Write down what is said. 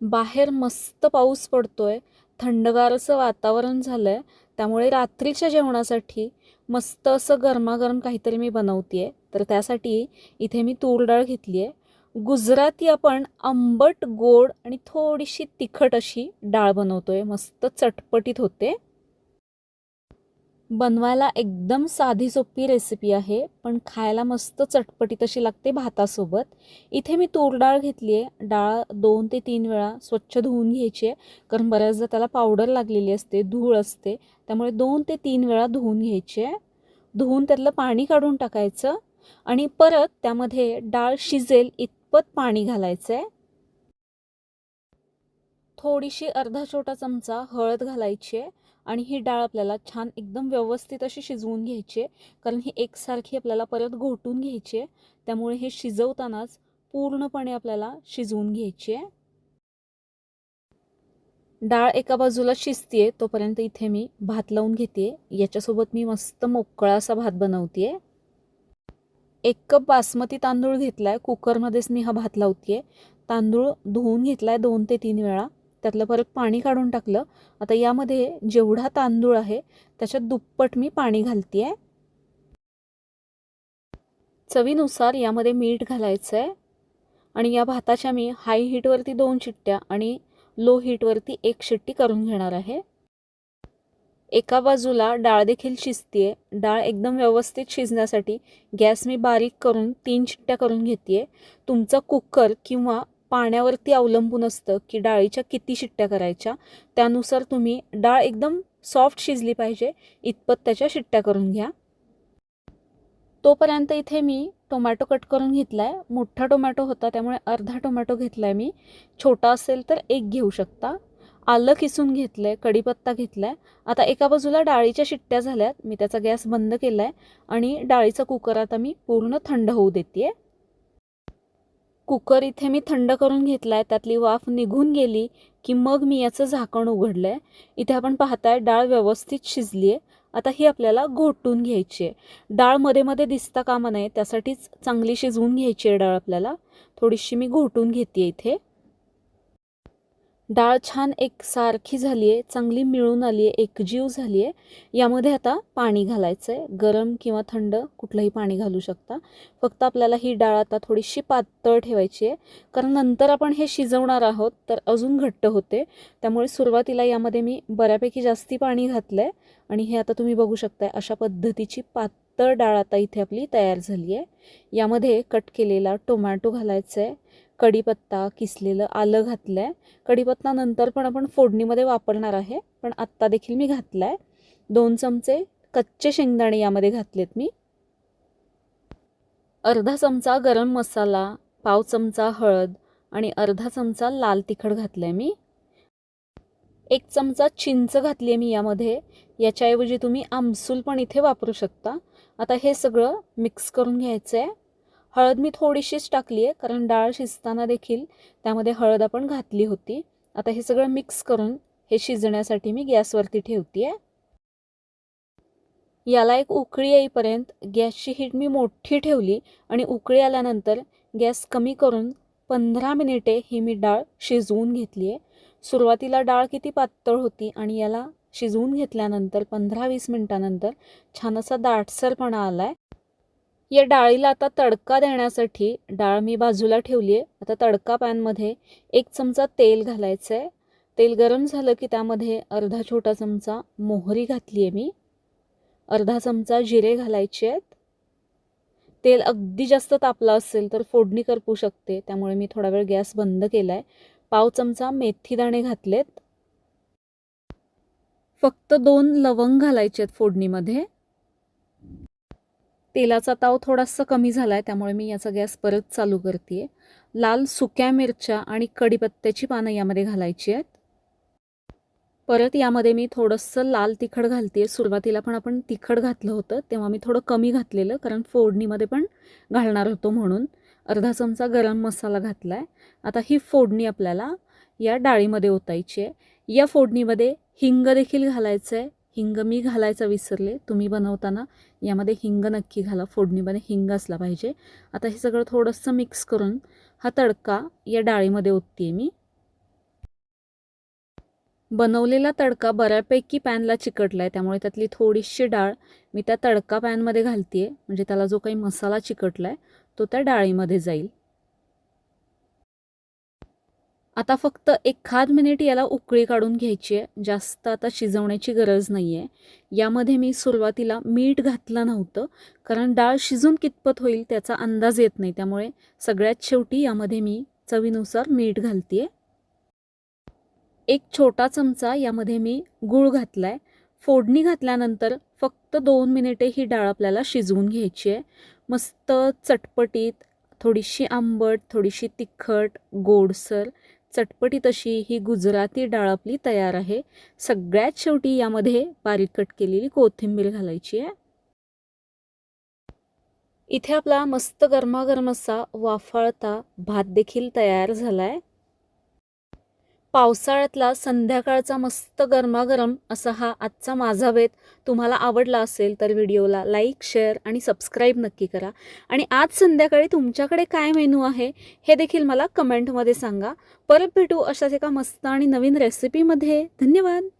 बाहेर मस्त पाऊस पडतोय थंडगार असं वातावरण झालं आहे त्यामुळे रात्रीच्या जेवणासाठी मस्त असं गरमागरम काहीतरी मी बनवते आहे तर त्यासाठी इथे मी तूर डाळ घेतली आहे गुजराती आपण आंबट गोड आणि थोडीशी तिखट अशी डाळ बनवतो आहे मस्त चटपटीत होते. बनवायला एकदम साधी सोपी रेसिपी आहे पण खायला मस्त चटपटीत अशी लागते भातासोबत. इथे मी तूर डाळ घेतली आहे. डाळ दोन ते तीन वेळा स्वच्छ धुवून घ्यायची आहे कारण बऱ्याचदा त्याला पावडर लागलेली असते धूळ असते त्यामुळे दोन ते तीन वेळा धुवून घ्यायची आहे. धुवून त्यातलं पाणी काढून टाकायचं आणि परत त्यामध्ये डाळ शिजेल इतपत पाणी घालायचं आहे थोडीशी अर्धा छोटा चमचा हळद घालायची आहे आणि ही डाळ आपल्याला छान एकदम व्यवस्थित अशी शिजवून घ्यायची आहे. कारण ही एकसारखी आपल्याला परत घोटून घ्यायची आहे. त्यामुळे हे शिजवतानाच पूर्णपणे आपल्याला शिजवून घ्यायची आहे. डाळ एका बाजूला शिजतीये तोपर्यंत इथे मी भात लावून घेते याच्यासोबत मी मस्त मोकळा असा भात बनवते एक कप बासमती तांदूळ घेतलाय. कुकरमध्येच मी हा भात लावते तांदूळ धुवून घेतलाय दोन ते तीन वेळा. त्यातलं परत पाणी काढून टाकलं. आता यामध्ये जेवढा तांदूळ आहे त्याच्यात दुप्पट मी पाणी घालते आहे चवीनुसार यामध्ये मीठ घालायचं आहे आणि या भाताच्या मी हाय हीटवरती दोन शिट्ट्या आणि लो हीटवरती एक शिट्टी करून घेणार आहे. एका बाजूला डाळ देखील शिजते डाळ एकदम व्यवस्थित शिजण्यासाठी गॅस मी बारीक करून तीन शिट्ट्या करून घेते तुमचा कुकर किंवा पाण्यावरती अवलंबून असतं की डाळीच्या किती शिट्ट्या करायच्या त्यानुसार तुम्ही डाळ एकदम सॉफ्ट शिजली पाहिजे इतपत त्याच्या शिट्ट्या करून घ्या. तोपर्यंत इथे मी टोमॅटो कट करून घेतला आहे मोठा टोमॅटो होता त्यामुळे अर्धा टोमॅटो घेतला आहे मी. छोटा असेल तर एक घेऊ शकता. आलं किसून घेतलं आहे कढीपत्ता घेतला आहे आता एका बाजूला डाळीच्या शिट्ट्या झाल्यात. मी त्याचा गॅस बंद केला आहे आणि डाळीचा कुकर आता मी पूर्ण थंड होऊ देते आहे कुकर इथे मी थंड करून घेतला आहे त्यातली वाफ निघून गेली की मग मी याचं झाकण उघडलं आहे इथे आपण पाहताय डाळ व्यवस्थित शिजली आहे आता ही आपल्याला घोटून घ्यायची आहे डाळमध्ये मध्ये दिसता कामा नये त्यासाठीच चांगली शिजवून घ्यायची आहे डाळ आपल्याला. थोडीशी मी घोटून घेते इथे. डाळ छान एक सारखी झाली आहे चांगली मिळून आली आहे एकजीव झाली आहे यामध्ये आता पाणी घालायचं आहे गरम किंवा थंड कुठलंही पाणी घालू शकता. फक्त आपल्याला ही डाळ आता थोडीशी पातळ ठेवायची आहे कारण नंतर आपण हे शिजवणार आहोत तर अजून घट्ट होते. त्यामुळे सुरुवातीला यामध्ये मी बऱ्यापैकी जास्ती पाणी घातलं आहे आणि हे आता तुम्ही बघू शकताय अशा पद्धतीची पातळ डाळ आता इथे आपली तयार झाली आहे. यामध्ये कट केलेला टोमॅटो घालायचा आहे. कढीपत्ता किसलेलं आलं घातलं आहे कढीपत्ता नंतर पण आपण फोडणीमध्ये वापरणार आहे पण आत्ता देखील मी घातला आहे दोन चमचे कच्चे शेंगदाणे यामध्ये घातलेत मी. अर्धा चमचा गरम मसाला पाव चमचा हळद आणि अर्धा चमचा लाल तिखट घातलं आहे मी. एक चमचा चिंच घातली आहे मी यामध्ये. याच्याऐवजी तुम्ही आमसूल पण इथे वापरू शकता. आता हे सगळं मिक्स करून घ्यायचं आहे हळद मी थोडीशीच टाकली आहे कारण डाळ शिजताना देखील त्यामध्ये हळद आपण घातली होती. आता हे सगळं मिक्स करून हे शिजण्यासाठी मी गॅसवरती ठेवते आहे याला एक उकळी येईपर्यंत गॅसची हीट मी मोठी ठेवली आणि उकळी आल्यानंतर गॅस कमी करून पंधरा मिनिटे ही मी डाळ शिजवून घेतली आहे सुरुवातीला डाळ किती पातळ होती आणि याला शिजवून घेतल्यानंतर पंधरा वीस मिनटानंतर छान असा दाटसरपणा आला आहे या डाळीला आता तडका देण्यासाठी डाळ मी बाजूला ठेवली आहे. आता तडका पॅनमध्ये एक चमचा तेल घालायचं आहे तेल गरम झालं की त्यामध्ये अर्धा छोटा चमचा मोहरी घातली आहे मी. अर्धा चमचा जिरे घालायचे आहेत. तेल अगदी जास्त तापलं असेल तर फोडणी करपू शकते. त्यामुळे मी थोडा वेळ गॅस बंद केला आहे पाव चमचा मेथी दाणे घातलेत. फक्त दोन लवंग घालायचे आहेत फोडणीमध्ये. तेलाचा ताव थोडासा कमी झाला आहे त्यामुळे मी याचा गॅस परत चालू करते लाल सुक्या मिरच्या आणि कढीपत्त्याची पानं यामध्ये घालायची आहेत. परत यामध्ये मी थोडंसं लाल तिखट घालते सुरुवातीला पण आपण तिखट घातलं होतं तेव्हा मी थोडं कमी घातलेलं कारण फोडणीमध्ये पण घालणार होतो म्हणून. अर्धा चमचा गरम मसाला घातला आहे आता ही फोडणी आपल्याला या डाळीमध्ये ओतायची आहे. या फोडणीमध्ये हिंग देखील घालायचं आहे हिंग मी घालायचं विसरले. तुम्ही बनवताना यामध्ये हिंग नक्की घाला. फोडणीमध्ये हिंग असला पाहिजे. आता हे सगळं थोडंसं मिक्स करून हा तडका या डाळीमध्ये ओतते मी. बनवलेला तडका बऱ्यापैकी पॅनला चिकटला आहे त्यामुळे त्यातली थोडीशी डाळ मी त्या तडका पॅनमध्ये घालते आहे म्हणजे त्याला जो काही मसाला चिकटला आहे तो त्या डाळीमध्ये जाईल. आता फक्त एखाद मिनिट याला उकळी काढून घ्यायची आहे. जास्त आता शिजवण्याची गरज नाही आहे यामध्ये मी सुरुवातीला मीठ घातलं नव्हतं कारण डाळ शिजून कितपत होईल त्याचा अंदाज येत नाही. त्यामुळे सगळ्यात शेवटी यामध्ये मी चवीनुसार मीठ घालते एक छोटा चमचा यामध्ये मी गूळ घातला आहे फोडणी घातल्यानंतर फक्त दोन मिनिटे ही डाळ आपल्याला शिजवून घ्यायची आहे. मस्त चटपटीत थोडीशी आंबट थोडीशी तिखट गोडसर चटपटीत अशी ही गुजराती डाळ आपली तयार आहे. सगळ्यात शेवटी यामध्ये बारीक कट केलेली कोथिंबीर घालायची आहे. इथे आपला मस्त गरमागरम असा वाफाळता भात देखील तयार झाला आहे पावसाळ्यातला संध्याकाळचा मस्त गरमागरम असा हा आजचा माझा वेत तुम्हाला आवडला असेल तर व्हिडिओला लाईक शेअर आणि सबस्क्राईब नक्की करा. आणि आज संध्याकाळी तुमच्याकडे काय मेनू आहे हे देखील मला कमेंटमध्ये सांगा. परत भेटू अशाच एका मस्त आणि नवीन रेसिपीमध्ये. धन्यवाद!